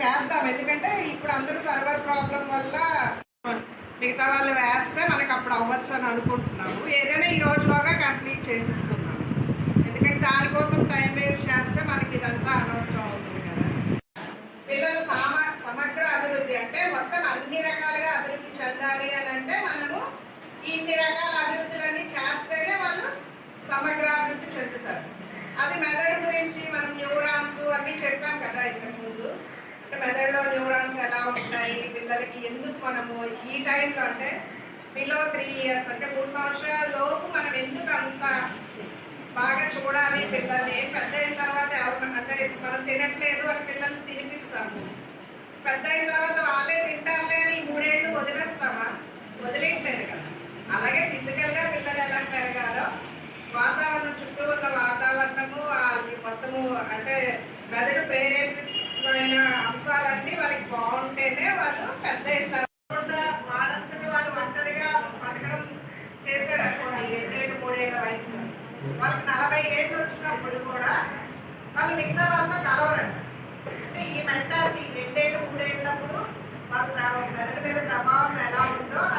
చేద్దాం. ఎందుకంటే ఇప్పుడు అందరూ సర్వర్ ప్రాబ్లం వల్ల మిగతా వాళ్ళు వేస్తే మనకి అప్పుడు అవ్వచ్చు అని అనుకుంటున్నాము. ఏదైనా ఈ రోజులోగా కంప్లీట్ చేసిస్తున్నాము. ఎందుకంటే దానికోసం టైం వేస్ట్ చేస్తే మనకి ఇదంతా అనవసరం అవుతుంది కదా. పిల్లల సామ సమగ్ర అభివృద్ధి అంటే మొత్తం అన్ని రకాలుగా అభివృద్ధి చెందాలి అని అంటే మనము ఇన్ని రకాల అభివృద్ధులన్నీ చేస్తేనే వాళ్ళు సమగ్ర అభివృద్ధి చెందుతారు. అది మెదడు గురించి మనం న్యూరాన్స్ అన్ని చెప్పాం కదా ఇంతకు ముందు అంటే మెదడులో న్యూరాన్స్ ఎలా ఉంటాయి పిల్లలకి ఎందుకు మనము ఈ టైంలో అంటే బిలో త్రీ ఇయర్స్ అంటే మూడు సంవత్సరాల లోపు మనం ఎందుకు అంత బాగా చూడాలి పిల్లల్ని? పెద్ద అయిన తర్వాత ఎవరు అంటే మనం తినట్లేదు అని పిల్లల్ని తినిపిస్తాము. పెద్ద అయిన తర్వాత వాళ్ళే తింటారులే అని మూడేళ్ళు వదిలేస్తామా? వదిలేయట్లేదు కదా. అలాగే ఫిజికల్గా పిల్లలు ఎలా పెరగాలో వాతావరణం చుట్టూ ఉన్న వాతావరణము వాళ్ళకి మొత్తము అంటే మెదడు ప్రేరేపితమైన అంశాలు వాళ్ళకి నలభై ఏళ్ళు వచ్చినప్పుడు కూడా వాళ్ళు మిగతా వాళ్ళతో కలవరండి. అంటే ఈ మెంటాలిటీ రెండేళ్ళు మూడేళ్ళప్పుడు వాళ్ళ మెదడు మీద ప్రభావం ఎలా